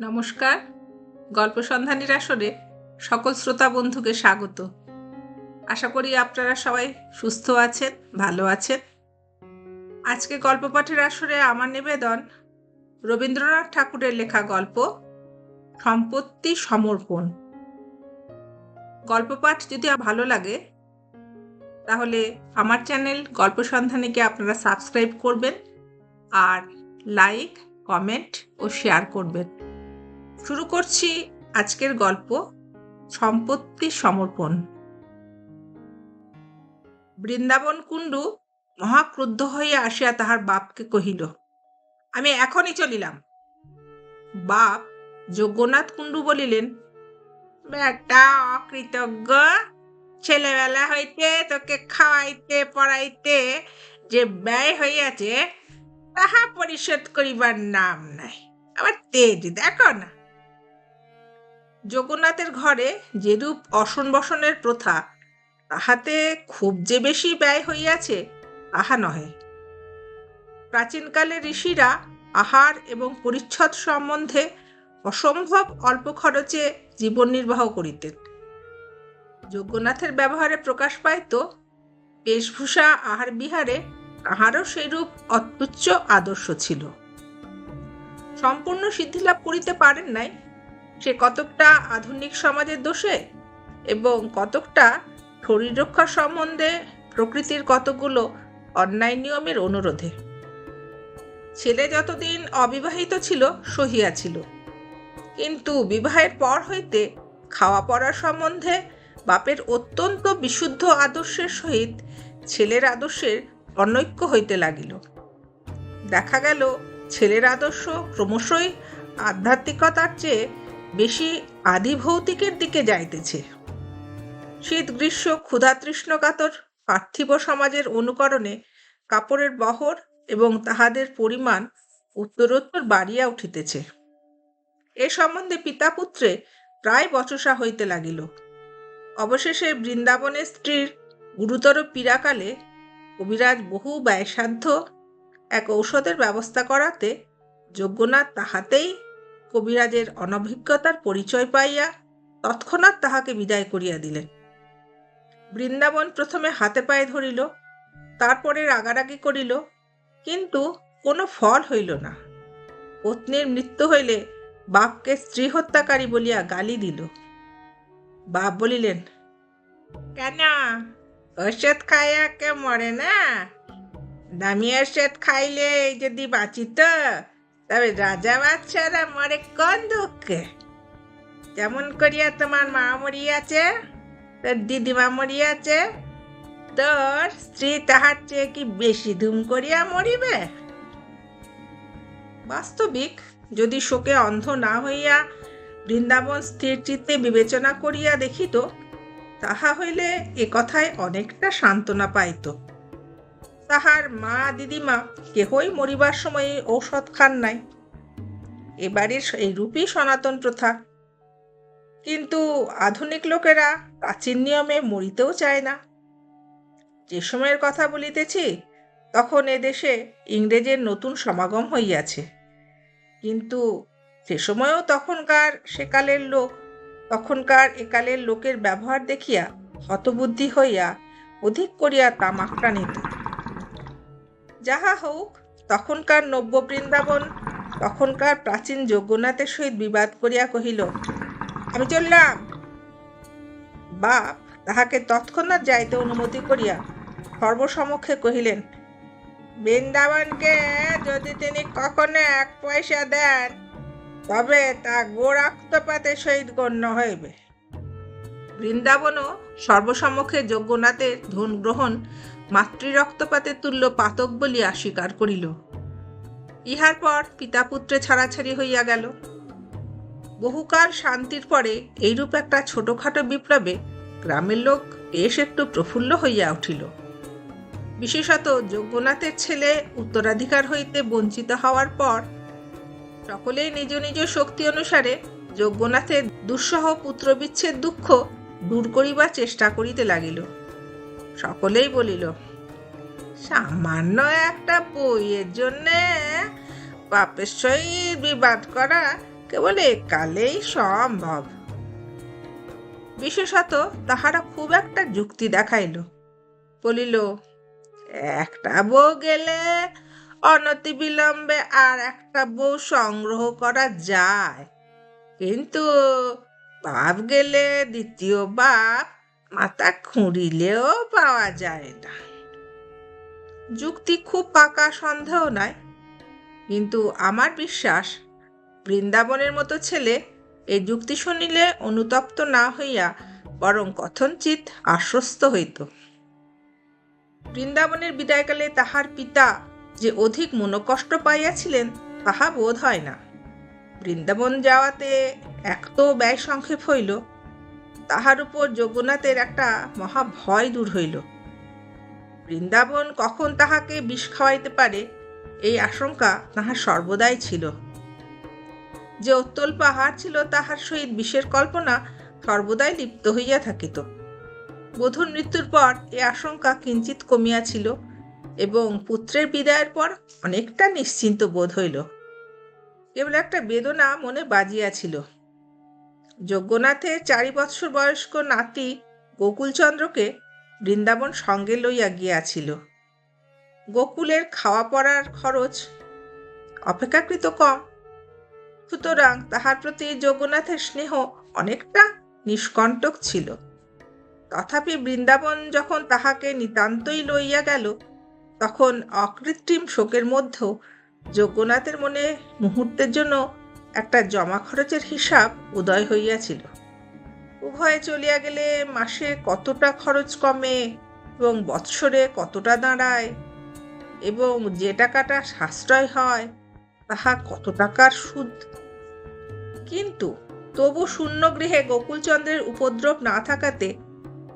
নমস্কার। গল্প সন্ধানীর আসরে সকল শ্রোতা বন্ধুকে স্বাগত। আশা করি আপনারা সবাই সুস্থ আছেন, ভালো আছেন। আজকে গল্প পাঠের আসরে আমার নিবেদন রবীন্দ্রনাথ ঠাকুরের লেখা গল্প, সম্পত্তি সমর্পণ। গল্প পাঠ যদি ভালো লাগে, তাহলে আমার চ্যানেল গল্প সন্ধানীকে আপনারা সাবস্ক্রাইব করবেন আর লাইক, কমেন্ট ও শেয়ার করবেন। শুরু করছি আজকের গল্প, সম্পত্তি সমর্পণ। বৃন্দাবন কুণ্ডু মহাক্রুদ্ধ হইয়া আসিয়া তাহার বাপকে কহিল, আমি এখনই চলিলাম। বাপ যজ্ঞনাথ কুণ্ডু বলিলেন, বেটা, অকৃতজ্ঞ, ছেলেবেলা হইতে তোকে খাওয়াইতে, পড়াইতে যে ব্যয় হইয়াছে, তাহা পরিশোধ করিবার নাম নাই। আবার তেজ, দেখো না। জগন্নাথের ঘরে যেরূপ অসন বসনের প্রথা, তাহাতে খুব যে বেশি ব্যয় হইয়াছে, তাহা নহে। প্রাচীনকালে ঋষিরা আহার এবং পরিচ্ছদ সম্বন্ধে অসম্ভব অল্প খরচে জীবন নির্বাহ করিতেন। যজ্ঞনাথের ব্যবহারে প্রকাশ পাইত বেশভূষা আহার বিহারে তাহারও সেইরূপ অত্যুচ্চ আদর্শ ছিল। সম্পূর্ণ সিদ্ধিলাভ করিতে পারেন নাই সে কতকটা আধুনিক সমাজের দোষে এবং কতকটা শরীর রক্ষা সম্বন্ধে প্রকৃতির কতগুলো অন্যায় নিয়মের অনুরোধে। ছেলে যতদিন অবিবাহিত ছিল সহিয়াছিল কিন্তু বিবাহের পর হইতে খাওয়া পড়ার সম্বন্ধে বাপের অত্যন্ত বিশুদ্ধ আদর্শের সহিত ছেলের আদর্শের অনৈক্য হইতে লাগিল। দেখা গেল, ছেলের আদর্শ ক্রমশই আধ্যাত্মিকতার চেয়ে বেশি আদিভৌতিকের দিকে যাইতেছে। শীত, গ্রীষ্ম ক্ষুধাতৃষ্ণ কাতর পার্থিব সমাজের অনুকরণে কাপড়ের বহর এবং তাহাদের পরিমাণ উত্তরোত্তর বাড়িয়া উঠিতেছে। এ সম্বন্ধে পিতা পুত্রে প্রায় বচসা হইতে লাগিল। অবশেষে বৃন্দাবনের স্ত্রীর গুরুতর পীড়াকালে কবিরাজ বহু ব্যয়সাধ্য এক ঔষধের ব্যবস্থা করাতে যজ্ঞনাথ তাহাতেই কবিরাজের অনভিজ্ঞতার পরিচয় পাইয়া তৎক্ষণাৎ তাহাকে বিদায় করিয়া দিলেন। বৃন্দাবন প্রথমে হাতে পায়ে ধরিল, তারপরে রাগারাগি করিল, কিন্তু কোনো ফল হইল না। পত্নীর মৃত্যু হইলে বাপকে স্ত্রী হত্যাকারী বলিয়া গালি দিল। বাপ বলিলেন, কেন? ওষুধ খাইয়া কে মরে না? দামি ওষুধ খাইলে যদি বাঁচিত তবে রাজা বাচ্চারা মরে কোন দুঃখে? যেমন করিয়া তোমার মা মরিয়াছে, তোর দিদিমা মরিয়াছে, তোর স্ত্রী তাহার চেয়ে কি বেশি ধুম করিয়া মরিবে? বাস্তবিক, যদি শোকে অন্ধ না হইয়া বৃন্দাবন স্থির চিত্তে বিবেচনা করিয়া দেখিত, তাহা হইলে এ কথায় অনেকটা সান্ত্বনা পাইত। তাহার মা দিদিমা কেহই মরিবার সময়ে ঔষধ খান নাই। এবারের এই রূপই সনাতন প্রথা। কিন্তু আধুনিক লোকেরা প্রাচীন নিয়মে মরিতেও চায় না। যে সময়ের কথা বলিতেছি, তখন এদেশে ইংরেজের নতুন সমাগম হইয়াছে। কিন্তু সে সময়ও তখনকার সেকালের লোক, তখনকার একালের লোকের ব্যবহার দেখিয়া হতবুদ্ধি হইয়া অধিক করিয়া তামাক নিত যাহা হোক তখনকার নব্য বৃন্দাবন তখনকার প্রাচীন যজ্ঞনাথের সহিত বিবাদ করিয়া কহিল, আমি চললাম। বাপ তাহাকে তৎক্ষণাৎ যাইতে অনুমতি করিয়া সর্বসমক্ষে কহিলেন, বৃন্দাবনকে যদি তিনি কখনো এক পয়সা দেন, তবে তা গোরক্তপাতের সহিত গণ্য হইবে। বৃন্দাবনও সর্বসমক্ষে যজ্ঞনাথের ধন গ্রহণ মাতৃরক্তপাতের তুল্য পাতক বলিয়া স্বীকার করিল। ইহার পর পিতা পুত্রে ছাড়াছাড়ি হইয়া গেল। বহুকাল শান্তির পরে এইরূপ একটা ছোটখাটো বিপ্লবে গ্রামের লোক বেশ একটু প্রফুল্ল হইয়া উঠিল। বিশেষত যজ্ঞনাথের ছেলে উত্তরাধিকার হইতে বঞ্চিত হওয়ার পর সকলেই নিজ নিজ শক্তি অনুসারে যজ্ঞনাথের দুঃসহ পুত্রবিচ্ছেদ দুঃখ দূর করিবার চেষ্টা করিতে লাগিল। সকলেই বলিল, সামান্য একটা বইয়ের জন্যে বাপের সহিত বিবাদ করা কেবল একালেই সম্ভব। বিশেষত তাহারা খুব একটা যুক্তি দেখাইল, বলিল, একটা বউ গেলে অনতি বিলম্বে আর একটা বউ সংগ্রহ করা যায়, কিন্তু বাপ গেলে দ্বিতীয় বাপ মাথা খুঁড়িলেও পাওয়া যায় না। যুক্তি খুব পাকা সন্দেহ নয়, কিন্তু আমার বিশ্বাস বৃন্দাবনের মতো ছেলে এই যুক্তি শুনিলে অনুতপ্ত না হইয়া বরং কথনচিত আশ্বস্ত হইত। বৃন্দাবনের বিদায়কালে তাহার পিতা যে অধিক মনোকষ্ট পাইয়াছিলেন, তাহা বোধ হয় না। বৃন্দাবন যাওয়াতে এক তো ব্যয় সংক্ষেপ হইল তাহার উপর যোগনাথের একটা মহা ভয় দূর হইল। বৃন্দাবন কখন তাহাকে বিষ খাওয়াইতে পারে, এই আশঙ্কা তাহার সর্বদাই ছিল। যে উত্তল পাহাড় ছিল তাহার সহিত বিষের কল্পনা সর্বদাই লিপ্ত হইয়া থাকিত। বধূর মৃত্যুর পর এ আশঙ্কা কিঞ্চিত কমিয়াছিল এবং পুত্রের বিদায়ের পর অনেকটা নিশ্চিন্ত বোধ হইল। কেবল একটা বেদনা মনে বাজিয়াছিল। যজ্ঞনাথের চারি বৎসর বয়স্ক নাতি গোকুলচন্দ্রকে বৃন্দাবন সঙ্গে লইয়া গিয়াছিল। গোকুলের খাওয়া পড়ার খরচ অপেক্ষাকৃত কম। সুতরাং তাহার প্রতি যজ্ঞনাথের স্নেহ অনেকটা নিষ্কণ্টক ছিল। তথাপি বৃন্দাবন যখন তাহাকে নিতান্তই লইয়া গেল, তখন অকৃত্রিম শোকের মধ্যেও যজ্ঞনাথের মনে মুহূর্তের জন্য একটা জমা খরচের হিসাব উদয় হইয়াছিল। উভয়ে চলিয়া গেলে মাসে কতটা খরচ কমে এবং বৎসরে কতটা দাঁড়ায় এবং যে টাকাটা সাশ্রয় হয় তাহা কত টাকার সুদ? কিন্তু তবু শূন্য গৃহে গোকুলচন্দ্রের উপদ্রব না থাকাতে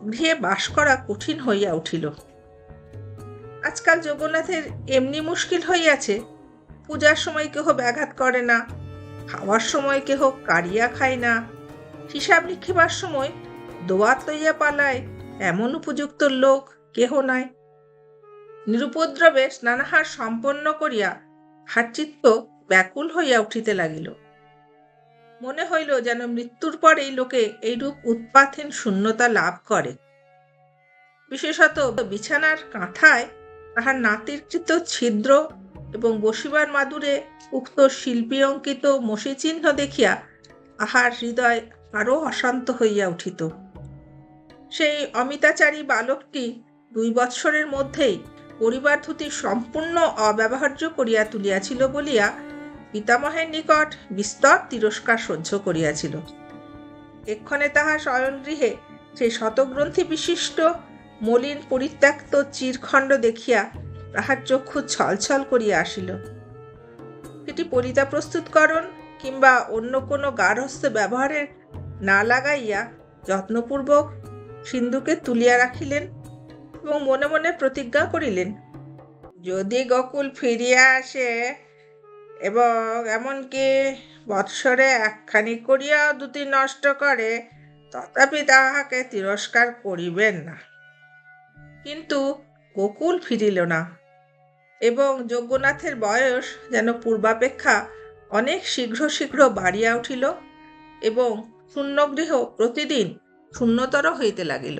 গৃহে বাস করা কঠিন হইয়া উঠিল। আজকাল জগন্নাথের এমনি মুশকিল হইয়াছে, পূজার সময় কেহ ব্যাঘাত করে না খাওয়ার সময় কেহ কারিয়া খায় না। হিসাব লিখিবার সময় দোয়াত লইয়া পালায় এমন উপযুক্ত লোক কেহ নাই। নিরুপদ্রবে স্নানাহার সম্পন্ন করিয়া হারচিত্ত ব্যাকুল হইয়া উঠিতে লাগিল। মনে হইল যেন মৃত্যুর পরেই লোকে এইরূপ উৎপাতহীন শূন্যতা লাভ করে। বিশেষত বিছানার কাঁথায় তাহার নাতির কৃত ছিদ্র এবং বসিবার মাদুরে উক্ত শিল্পী অঙ্কিত মসিচিহ্ন দেখিয়া তাহার হৃদয় আরও অশান্ত হইয়া উঠিত। সেই অমিতাচারী বালকটি দুই বৎসরের মধ্যেই পরিবার ধুতি সম্পূর্ণ অব্যবহার্য করিয়া তুলিয়াছিল বলিয়া পিতামহের নিকট বিস্তর তিরস্কার সহ্য করিয়াছিল। এক্ষণে তাহার শয়নগৃহে সেই শতগ্রন্থি বিশিষ্ট মলিন পরিত্যক্ত চিরখণ্ড দেখিয়া তাহার চক্ষু ছলছল করিয়া আসিল। এটি পরিতা প্রস্তুতকরণ কিংবা অন্য কোনো গার্হস্থ ব্যবহারের না লাগাইয়া যত্নপূর্বক সিন্ধুকে তুলিয়া রাখিলেন এবং মনে মনে প্রতিজ্ঞা করিলেন, যদি গোকুল ফিরিয়া আসে এবং এমনকি বৎসরে একখানি করিয়াও দুটি নষ্ট করে, তথাপি তাহাকে তিরস্কার করিবেন না। কিন্তু গোকুল ফিরিল না। এবং যজ্ঞনাথের বয়স যেন পূর্বাপেক্ষা অনেক শীঘ্র শীঘ্র বাড়িয়া উঠিল এবং শূন্যগৃহ প্রতিদিন শূন্যতর হইতে লাগিল।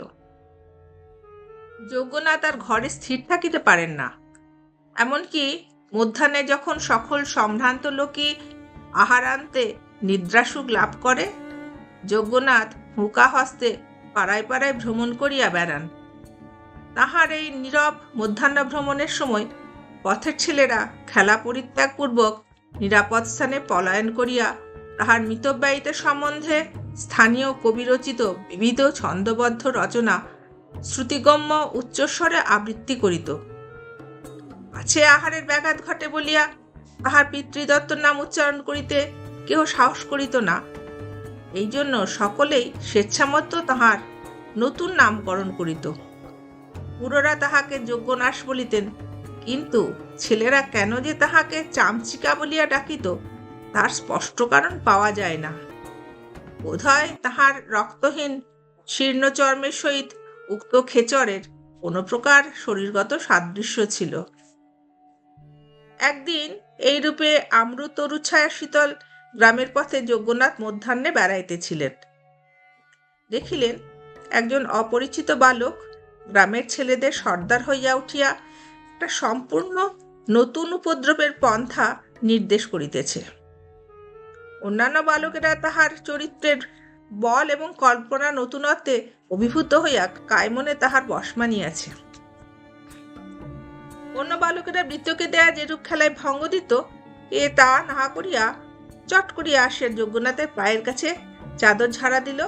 যজ্ঞনাথ আর ঘরে স্থির থাকিতে পারেন না। এমনকি মধ্যাহ্নে যখন সকল সম্ভ্রান্ত লোকই আহারান্তে নিদ্রাসুখ লাভ করে, যজ্ঞনাথ হুকা হস্তে পাড়ায় পাড়ায় ভ্রমণ করিয়া বেড়ান। তাহার এই নীরব মধ্যাহ্ন ভ্রমণের সময় পথের ছেলেরা খেলা পরিত্যাগপূর্বক নিরাপদ স্থানে পলায়ন করিয়া তাহার মিতব্যয়িতের সম্বন্ধে স্থানীয় কবিরচিত বিবিধ ছন্দবদ্ধ রচনা শ্রুতিগম্য উচ্চস্বরে আবৃত্তি করিত। আছে আহারের ব্যাঘাত ঘটে বলিয়া তাহার পিতৃদত্তর নাম উচ্চারণ করিতে কেহ সাহস করিত না। এই জন্য সকলেই স্বেচ্ছামত তাহার নতুন নামকরণ করিত। পুরোরা তাহাকে যোগ্যনাশ বলিতেন। কিন্তু ছেলেরা কেন যে তাহাকে চামচিকা বলিয়া ডাকিত, তার স্পষ্ট কারণ পাওয়া যায় না। বোধহয় তাহার রক্তহীন শীর্ণচর্মের সহিত উক্ত খেচরের কোনো প্রকার শরীরগত সাদৃশ্য ছিল। একদিন এইরূপে আমরু তরুছায়া শীতল গ্রামের পথে যজ্ঞনাথ মধ্যাহ্নে বেড়াইতেছিলেন। দেখিলেন একজন অপরিচিত বালক গ্রামের ছেলেদের সর্দার হইয়া উঠিয়া একটা সম্পূর্ণ নতুন উপদ্রবের পন্থা নির্দেশ করিতেছে। অন্যান্য বালকেরা তাহার চরিত্রের বল এবং কল্পনা নতুনত্বে অভিভূত হইয়া কায়মনে তাহার বশ মানিয়াছে। অন্য বালকেরা বৃত্তকে দেয়া যেরূপ খেলায় ভঙ্গ দিত, এ তা না করিয়া চট করিয়া আসিয়া যজ্ঞনাথের পায়ের কাছে চাদর ঝাড়া দিল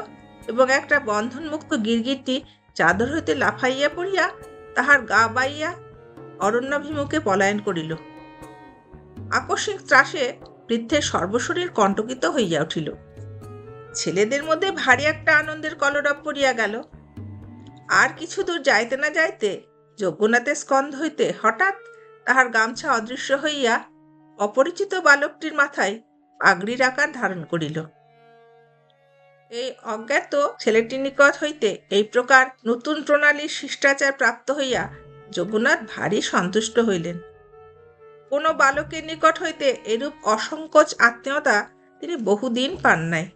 এবং একটা বন্ধনমুক্ত গিরগিরটি চাদর হইতে লাফাইয়া পড়িয়া তাহার গা বাইয়া অরণ্যাভিমুখে পলায়ন করিল। আকস্মিক ত্রাসে বৃদ্ধের সর্বশরীর কণ্টকিত হইয়া উঠিল। ছেলেদের মধ্যে ভারী একটা আনন্দের কলরব পড়িয়া গেল। আর কিছু দূর যাইতে না যাইতে যজ্ঞনাথের স্কন্ধ হইতে হঠাৎ তাহার গামছা অদৃশ্য হইয়া অপরিচিত বালকটির মাথায় পাগড়ির আকার ধারণ করিল। এই অজ্ঞাত ছেলেটির নিকট হইতে এই প্রকার নতুন প্রণালীর শিষ্টাচার প্রাপ্ত হইয়া যজ্ঞনাথ ভারী সন্তুষ্ট হইলেন। কোনো বালকের নিকট হইতে এরূপ অসংকোচ আত্মীয়তা তিনি বহুদিন পান নাই।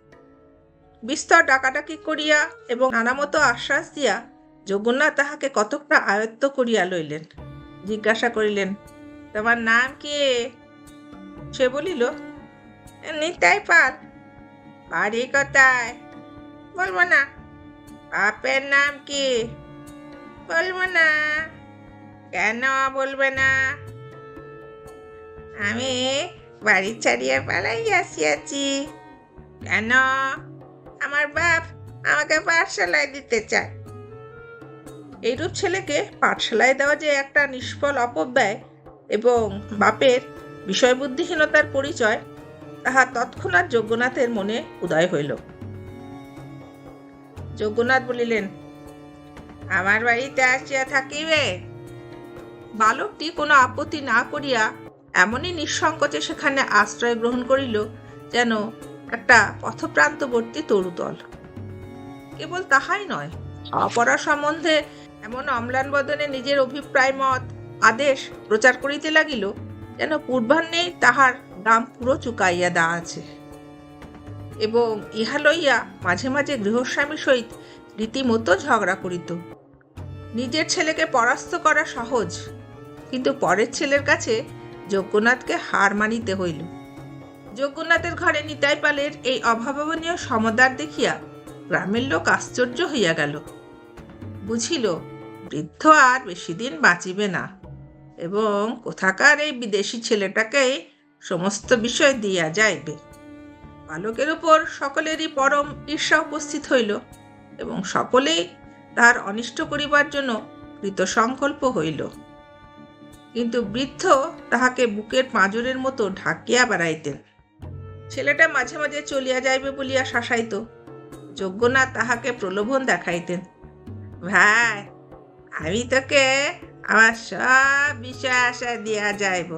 বিস্তর ডাকাডাকি করিয়া এবং নানামতো আশ্বাস দিয়া যজ্ঞনাথ তাহাকে কতকটা আয়ত্ত করিয়া লইলেন। জিজ্ঞাসা করিলেন, তোমার নাম কি? সে বলিল, নিতাই পাল। বাড়ি কথায়? বলব না। বাপের নাম কি? বলব না। কেন বলবে না? আমি বাড়ি ছাড়িয়া পালাই আসিয়াছি। কেন? আমার বাপ আমাকে পাঠশালায় দিতে চায়। এইরূপ ছেলেকে পাঠশালায় দেওয়া যে একটা নিষ্ফল অপব্যয় এবং বাপের বিষয়বুদ্ধিহীনতার পরিচয়, তাহা তৎক্ষণাৎ যজ্ঞনাথের মনে উদয় হইল। যজ্ঞনাথ বলিলেন, আমার বাড়িতে আসিয়া থাকিবে? বালকটি কোনো আপত্তি না করিয়া এমনই নিঃসংকোচে সেখানে আশ্রয় গ্রহণ করিল যেন একটা পথপ্রান্তবর্তী তরুদল কেবল তাহাই নয় অপরা সম্বন্ধে এমন অম্লান বদনে নিজের অভিপ্রায় মত, আদেশ প্রচার করিতে লাগিল যেন পূর্বাহ্নেই তাহার দাম পুরো চুকাইয়া দেওয়া আছে। এবং ইহা লইয়া মাঝে মাঝে গৃহস্বামীর সহিত রীতিমতো ঝগড়া করিত। নিজের ছেলেকে পরাস্ত করা সহজ কিন্তু পরের ছেলের কাছে যজ্ঞনাথকে হার মানিতে হইল। যজ্ঞনাথের ঘরে নিতাই পালের এই অভাবনীয় সমদার দেখিয়া গ্রামের লোক আশ্চর্য হইয়া গেল। বুঝিল, বৃদ্ধ আর বেশি দিন বাঁচিবে না এবং কোথাকার এই বিদেশি ছেলেটাকে সমস্ত বিষয় দিয়া যাইবে। বালকের উপর সকলেরই পরম ঈর্ষা উপস্থিত হইল এবং সকলেই তার অনিষ্ট করিবার জন্য কৃতসংকল্প হইল। কিন্তু বৃদ্ধ তাহাকে বুকের পাঁজরের মতো ঢাকিয়া বেড়াইতেন। ছেলেটা মাঝে মাঝে চলিয়া যাইবে বলিয়া শাসাইত। যজ্ঞনাথ তাহাকে প্রলোভন দেখাইতেন। ভাই, আমি তোকে আমার সব আশা দিয়া যাইব।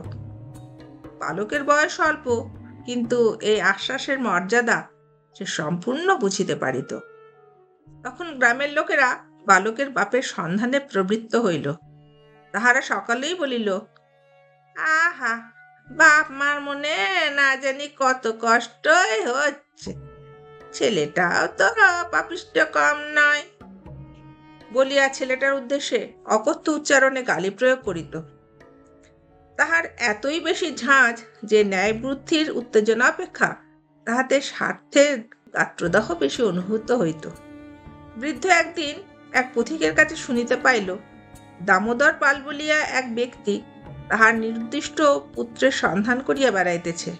বালকের বয়স অল্প, কিন্তু এই আশ্বাসের মর্যাদা সে সম্পূর্ণ বুঝিতে পারিত। তখন গ্রামের লোকেরা বালকের বাপের সন্ধানে প্রবৃত্ত হইল। তাহারা সকালেই বলিল, আহা, বাপ মার মনে না জানি কত কষ্টই হচ্ছে। ছেলেটাও তো পাপিষ্ট কম নয়। বলিয়া ছেলেটার উদ্দেশ্যে অকথ্য উচ্চারণে গালি প্রয়োগ করিত। তাহার এতই বেশি ঝাঁজ যে ন্যায় বুদ্ধির উত্তেজনা অপেক্ষা তাহাতে স্বার্থের গাত্রদাহ বেশি অনুভূত হইত। বৃদ্ধ একদিন এক পথিকের কাছে শুনিতে পাইল দামোদর পাল বলিয়া এক ব্যক্তি তাহার নির্দিষ্ট পুত্রের সন্ধান করিয়া বেড়াইতেছে।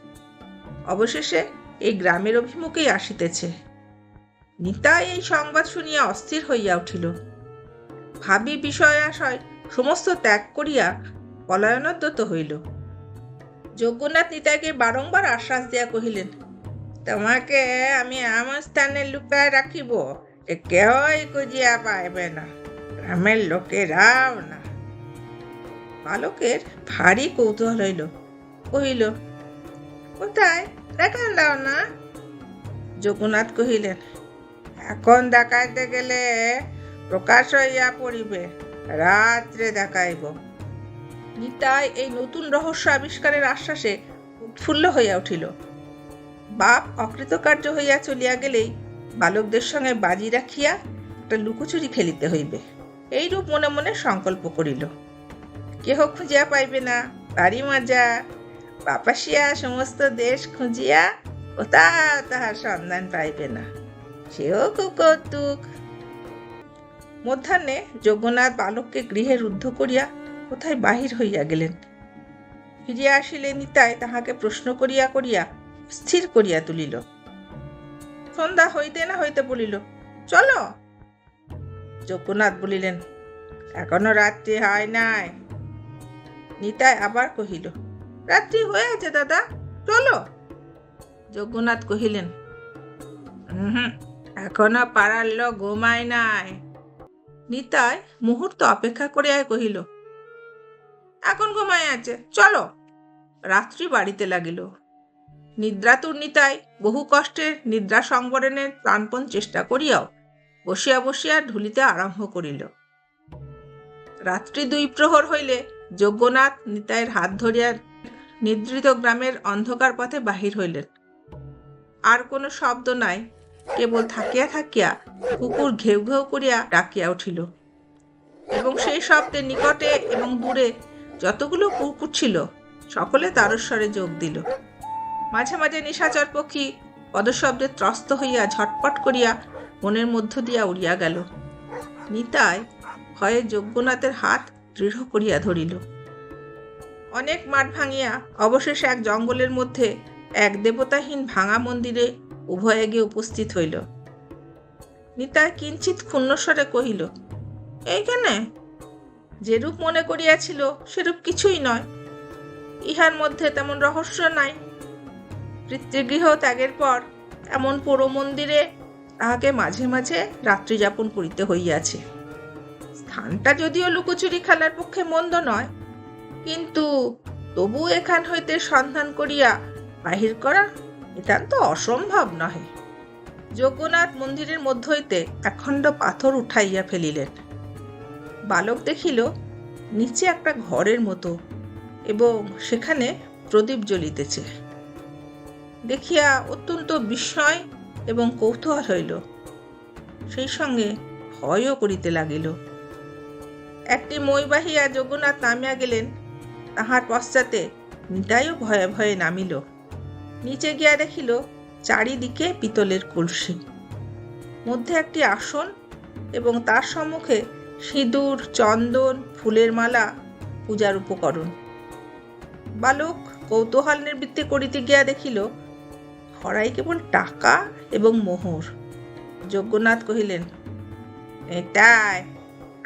অবশেষে এই গ্রামের অভিমুখেই আসিতেছে। নিতাই এই সংবাদ শুনিয়া অস্থির হইয়া উঠিল। ভাবি বিষয় আশয় সমস্ত ত্যাগ করিয়া পলায়নোদ্যত হইল। যজ্ঞনাথ নিতাকে বারংবার আশ্বাস দিয়া কহিলেন, তোমাকে আমি আমার স্থানে লুকায় রাখিব কেহই খুঁজিয়া পাইবে না। গ্রামের লোকেরাও না। বালকের ভারী কৌতূহল হইল। কহিল, কোথায়? দেখান দাও না। যজ্ঞনাথ কহিলেন, এখন দেখাইতে গেলে প্রকাশ হইয়া পড়িবে, রাত্রে দেখাইব। নিতাই এই নতুন রহস্য আবিষ্কারের আশ্বাসে উৎফুল্ল হইয়া উঠিল। বাপ অকৃতকার্য হইয়া চলিয়া গেলেই বালকদের সঙ্গে বাজি রাখিয়া একটা লুকোচুরি খেলিতে হইবে। এইরূপ মনে মনে সংকল্প করিল। কেহ খুঁজিয়া পাইবে না, বাড়ি মজা, বাপাসিয়া সমস্ত দেশ খুঁজিয়া কোথাও তাহার সন্ধান পাইবে না। সেও খুব কৌতুক। মধ্যাহ্নে যজ্ঞনাথ বালককে গৃহে রুদ্ধ করিয়া কোথায় বাহির হইয়া গেলেন? ফিরিয়া আসিলে নিতাই তাহাকে প্রশ্ন করিয়া করিয়া স্থির করিয়া তুলিল। সন্ধ্যা হইতে না হইতে বলিল, চলো। যজ্ঞনাথ বলিলেন, এখনও রাত্রি হয় নাই। নিতাই আবার কহিল, রাত্রি হয়ে আছে দাদা, চলো। যজ্ঞনাথ কহিলেন হুম এখনও পাড়ার লোক ঘুমায় নাই। নিতাই মুহূর্ত অপেক্ষা করিয়া কহিল, এখন ঘুমায় আছে, চলো। রাত্রি বাড়িতে লাগিল। নিদ্রাতুর নিতাই বহু কষ্টের নিদ্রা সংবরণের প্রাণপণ চেষ্টা করিয়াও বসিয়া বসিয়া ঢুলিতে আরম্ভ করিল। রাত্রি দুই প্রহর হইলে যজ্ঞনাথ নিতাইয়ের হাত ধরিয়া নিদ্রিত গ্রামের অন্ধকার পথে বাহির হইলেন। আর কোনো শব্দ নাই, কেবল থাকিয়া থাকিয়া কুকুর ঘেউ ঘেউ করিয়া ডাকিয়া উঠিল। এবং সেই শব্দের নিকটে এবং দূরে যতগুলো কুকুর ছিল, সকলে তারস্বরে যোগ দিল। মাঝে মাঝে নিশাচর পক্ষী পদশব্দে ত্রস্ত হইয়া ঝটপট করিয়া মনের মধ্য দিয়া উড়িয়া গেল। নিতাই ভয়ে যজ্ঞনাথের হাত দৃঢ় করিয়া ধরিল। অনেক মাঠ ভাঙিয়া অবশেষে এক জঙ্গলের মধ্যে এক দেবতাহীন ভাঙা মন্দিরে উভয়ে গিয়ে উপস্থিত হইল। নিতাই কিঞ্চিত ক্ষুণ্ণস্বরে কহিল এইখানে যেরূপ মনে করিয়াছিল, সেরূপ কিছুই নয়। ইহার মধ্যে তেমন রহস্য নাই। পিতৃগৃহ ত্যাগের পর এমন পোড়ো মন্দিরে তাহাকে মাঝে মাঝে রাত্রি যাপন করিতে হইয়াছে। স্থানটা যদিও লুকোচুরি খেলার পক্ষে মন্দ নয়, কিন্তু তবু এখান হইতে সন্ধান করিয়া বাহির করা নিতান্ত অসম্ভব নহে। যজ্ঞনাথ মন্দিরের মধ্য হইতে একখণ্ড পাথর উঠাইয়া ফেলিলেন। বালক দেখিল, নিচে একটা ঘরের মতো এবং সেখানে প্রদীপ জ্বলিতেছে। দেখিয়া অত্যন্ত বিস্ময় এবং কৌতূহল হইল। সেই সঙ্গে ভয়ও করিতে লাগিল। একটি মই বাহিয়া যজ্ঞনাথ নামিয়া গেলেন। তাহার পশ্চাতে নিতাইও ভয়ে ভয়ে নামিল। নিচে গিয়া দেখিল চারিদিকে পিতলের কলসি। মধ্যে একটি আসন এবং তার সম্মুখে সিঁদুর, চন্দন, ফুলের মালা, পূজার উপকরণ। বালক কৌতূহল নিবৃত্তি করিতে গিয়া দেখিল খড়াই কেবল টাকা এবং মোহর। যজ্ঞনাথ কহিলেন, এটাই,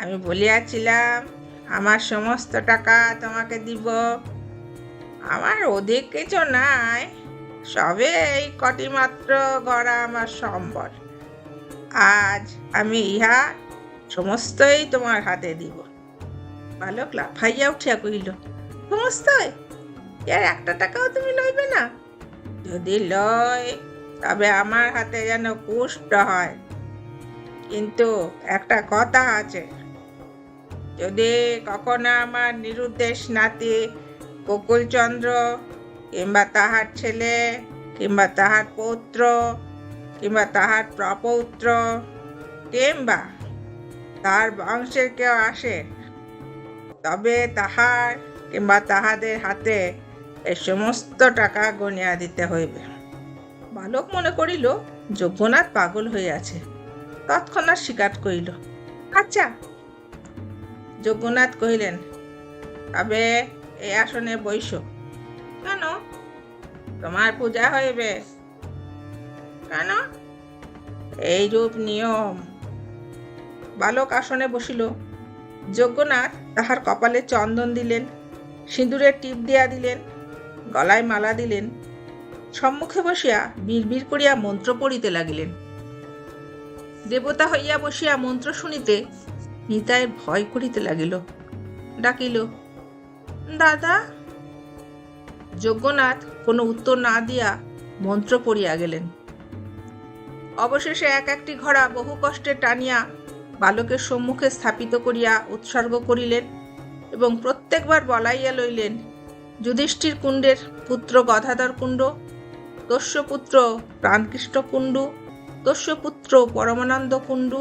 আমি বলিয়াছিলাম, আমার সমস্ত টাকা তোমাকে দিব। আমার অধিক কিছু নাই, সবে এই কটি মাত্র গড়া আমার সম্বর আজ আমি ইহা সমস্তই তোমার হাতে দিব। বালক লাফাইয়া উঠিয়া কহিল, সমস্তই? এর একটা টাকাও তুমি লইবে না? যদি লয়, তবে আমার হাতে যেন কুষ্ঠ হয়। কিন্তু একটা কথা আছে। যদি কখনো আমার নিরুদ্দেশ নাতি গোকুলচন্দ্র কিংবা তাহার ছেলে কিংবা তাহার পৌত্র কিংবা তাহার প্রপৌত্র কিংবা তার বংশের কেউ আসে, তবে তাহার কিংবা তাহাদের হাতে এই সমস্ত টাকা গনিয়া দিতে হইবে। বালক মনে করিল, যজ্ঞনাথ পাগল হইয়াছে তৎক্ষণাৎ স্বীকার করিল আচ্ছা। যজ্ঞনাথ কহিলেন, তবে এই আসনে বৈশ। কেন? তোমার পূজা হইবে। কেন? এইরূপ নিয়ম। বালক আসনে বসিল। যজ্ঞনাথ তাহার কপালে চন্দন দিলেন, সিঁদুরের টিপ দিয়া দিলেন গলায় মালা দিলেন। সম্মুখে বসিয়া বিড়বিড় করিয়া মন্ত্র পড়িতে লাগিলেন। দেবতা হইয়া বসিয়া মন্ত্র শুনিতে নিতায় ভয় করিতে লাগিল। ডাকিল, দাদা! যজ্ঞনাথ কোনো উত্তর না দিয়া মন্ত্র পড়িয়া গেলেন। অবশেষে এক একটি ঘোড়া বহু কষ্টে টানিয়া বালকের সম্মুখে স্থাপিত করিয়া উৎসর্গ করিলেন এবং প্রত্যেকবার বলাইয়া লইলেন যুধিষ্ঠির কুণ্ডের পুত্র গধাধর কুণ্ড তস্য পুত্র প্রাণকৃষ্ণ কুণ্ডু তস্য পুত্র পরমানন্দ কুণ্ডু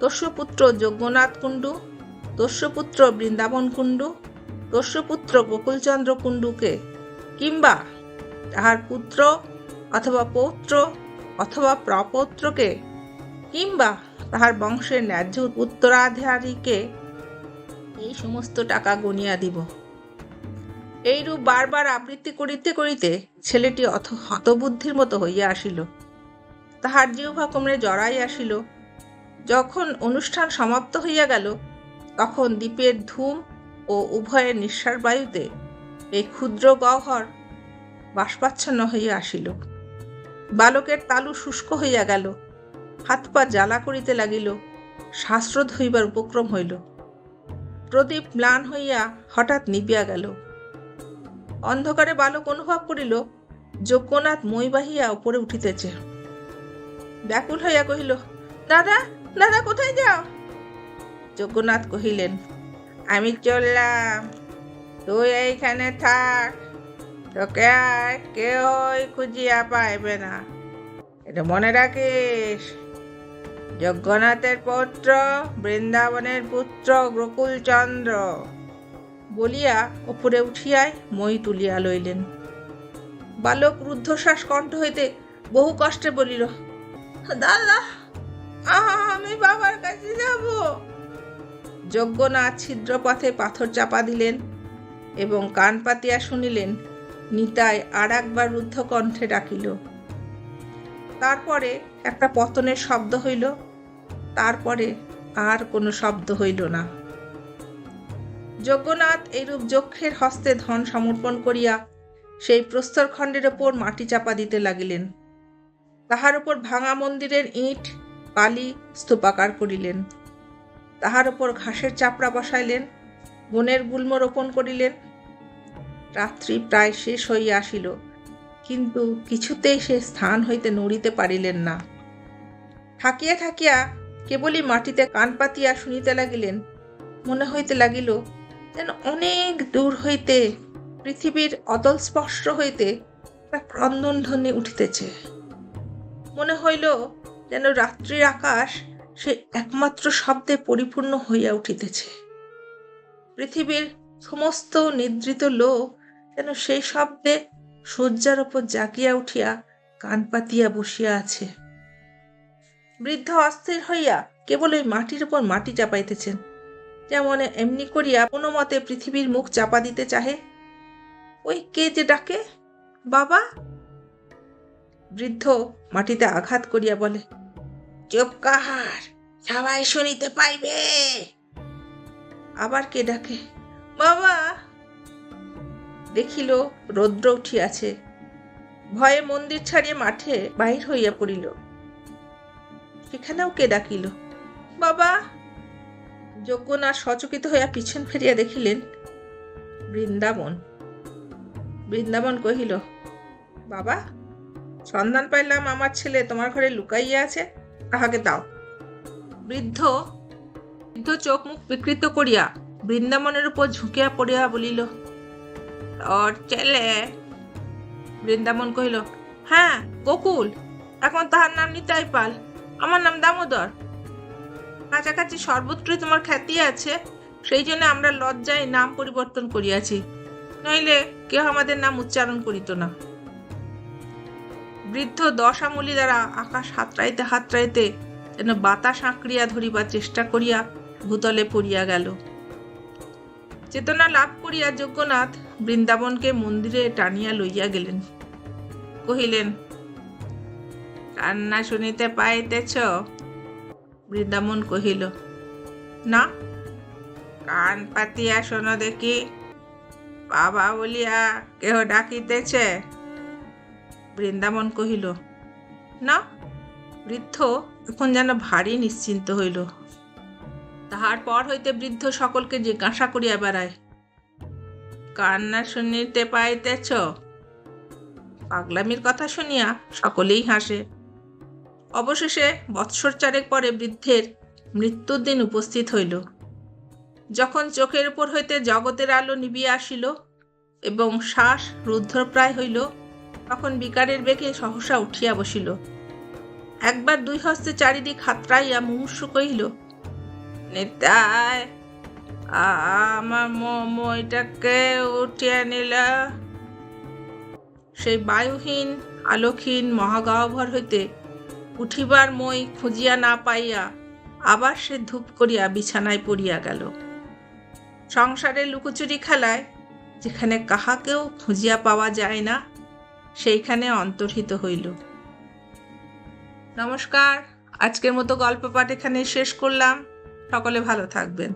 তস্য পুত্র যজ্ঞনাথ কুণ্ডু তস্য পুত্র বৃন্দাবন কুণ্ডু তস্য পুত্র গোকুলচন্দ্র কুণ্ডুকে কিংবা তাহার পুত্র অথবা পৌত্র অথবা প্রপৌত্রকে কিংবা তাহার বংশের ন্যায্য উত্তরাধিকারীকে এই সমস্ত টাকা গনিয়া দিব। এইরূপ বারবার আবৃত্তি করিতে করিতে ছেলেটি অথ হতবুদ্ধির মতো হইয়া আসিল। তাহার জিহ্বা কোমরে জড়াই আসিল। যখন অনুষ্ঠান সমাপ্ত হইয়া গেল, তখন দ্বীপের ধূম ও উভয়ের নিঃশ্বাস বায়ুতে এই ক্ষুদ্র গহ্বর বাষ্পাচ্ছন্ন হইয়া আসিল। বালকের তালু শুষ্ক হইয়া গেল। হাত পা জ্বালা করিতে লাগিল। শ্বাসরোধ হইবার উপক্রম হইল। প্রদীপ ম্লান হইয়া হঠাৎ নিবিয়া গেল। অন্ধকারে বালক অনুভব করিল, যজ্ঞনাথ মই বাহিয়া উপরে উঠিতেছে। ব্যাকুল হইয়া কহিল, দাদা দাদা কোথায় যাও? যজ্ঞনাথ কহিলেন, আমি চললাম। তুই এইখানে থাক। তোকে আর কেউই খুঁজিয়া পাইবে না। এটা মনে রাখিস, যজ্ঞনাথের পুত্র, বৃন্দাবনের পুত্র গোকুলচন্দ্র। বলিয়া উপরে উঠিয়াই মই তুলিয়া লইলেন। বালক রুদ্ধশ্বাস কণ্ঠ হইতে বহু কষ্টে বলিল, দাদা, আমি বাবার কাছে যাব। যজ্ঞনাথ ছিদ্রপথে পাথর চাপা দিলেন এবং কান পাতিয়া শুনিলেন, নিতাই আর একবার রুদ্ধ কণ্ঠে ডাকিল। তারপরে একটা পতনের শব্দ হইল, তারপরে আর কোনো শব্দ হইল না। যজ্ঞনাথ এইরূপ যক্ষের হস্তে ধন সমর্পণ করিয়া সেই প্রস্তরখণ্ডের ওপর মাটি চাপা দিতে লাগিলেন। তাহার উপর ভাঙা মন্দিরের ইট, বালি স্তূপাকার করিলেন। তাহার উপর ঘাসের চাপড়া বসাইলেন, বনের গুল্ম রোপণ করিলেন। রাত্রি প্রায় শেষ হইয়া আসিল, কিন্তু কিছুতেই সে স্থান হইতে নড়িতে পারিলেন না। থাকিয়া থাকিয়া কেবলই মাটিতে কান পাতিয়া শুনিতে লাগিলেন, মনে হইতে লাগিল যেন অনেক দূর হইতে, পৃথিবীর অদল স্পষ্ট হইতে একটা ক্রন্দন ধ্বনি উঠিতেছে। মনে হইল যেন রাত্রির আকাশ সে একমাত্র শব্দে পরিপূর্ণ হইয়া উঠিতেছে। পৃথিবীর সমস্ত নিদ্রিত লোক যেন সেই শব্দে শয্যার ওপর জাগিয়া উঠিয়া কান পাতিয়া বসিয়া আছে। বৃদ্ধ অস্থির হইয়া কেবল ওই মাটির উপর মাটি চাপাইতেছেন। যেমন এমনি করিয়া কোনো মতে পৃথিবীর মুখ চাপা দিতে চাহে। ওই কে যে ডাকে? বাবা? বৃদ্ধ মাটিতে আঘাত করিয়া বলে, চুপ কাহার, সবাই শুনিতে পাইবে। আবার কে ডাকে? বাবা? দেখিল রৌদ্র উঠিয়াছে। ভয়ে মন্দির ছাড়িয়ে মাঠে বাহির হইয়া পড়িল। সেখানেও কে ডাকিল? বাবা? যজ্ঞনাথ সচকিত হইয়া পিছন ফিরিয়া দেখিলেন বৃন্দাবন। বৃন্দাবন কহিল, বাবা, সন্ধান পাইলাম আমার ছেলে তোমার ঘরে লুকাইয়া আছে, তাহাকে দাও। বৃদ্ধ বৃদ্ধ চোখ মুখ বিকৃত করিয়া বৃন্দাবনের উপর ঝুঁকিয়া পড়িয়া বলিল, তোর ছেলে? বৃন্দাবন কহিল হ্যাঁ গোকুল। এখন তাহার নাম নিতাই পাল। আমার নাম দামোদর। কাছাকাছি সর্বত্রই তোমার খ্যাতি আছে, সেই জন্য আমরা লজ্জায় নাম পরিবর্তন করিয়াছি। নইলে কেউ আমাদের নাম উচ্চারণ করিত না। বৃদ্ধ দশ দ্বারা আকাশ হাতড়াইতে হাতড়াইতে যেন বাতাস আঁকড়িয়া ধরিবার চেষ্টা করিয়া ভূতলে পড়িয়া গেল। চেতনা লাভ করিয়া যজ্ঞনাথ বৃন্দাবনকে মন্দিরে টানিয়া লইয়া গেলেন। কহিলেন, কান্না শুনিতে পাইতেছ? বৃন্দাবন কহিল, না, কান পাতিয়া শোনো দেখি, বাবা বলিয়া কেহ ডাকিতেছে? বৃন্দাবন কহিল, না, বৃদ্ধ এখন যেন ভারী নিশ্চিন্ত হইল। তাহার পর হইতে বৃদ্ধ সকলকে জিজ্ঞাসা করিয়া বেড়ায়, কান্না শুনিতে পাইতেছ? পাগলামির কথা শুনিয়া সকলেই হাসে। অবশেষে বৎসর চারেক পরে বৃদ্ধের মৃত্যুর দিন উপস্থিত হইল। যখন চোখের উপর হইতে জগতের আলো নিবিয়া আসিল এবং শ্বাস রুদ্ধপ্রায় হইল, তখন বিকারের বেগে সহসা উঠিয়া বসিল। একবার দুই হস্তে চারিদিক হাতড়াইয়া মুমূর্ষু কহিল, নেতায়, আমার মইটাকে উঠিয়া নিলা। সেই বায়ুহীন, আলোকহীন মহাগহ্বর হইতে উঠিবার মই খুঁজিয়া না পাইয়া আবার সে ধূপ করিয়া বিছানায় পড়িয়া গেল। সংসারের লুকোচুরি খেলায় যেখানে কাহাকেও খুঁজিয়া পাওয়া যায় না, সেইখানে অন্তর্হিত হইল। নমস্কার, আজকের মতো গল্প পাঠ এখানে শেষ করলাম। সকলে ভালো থাকবেন।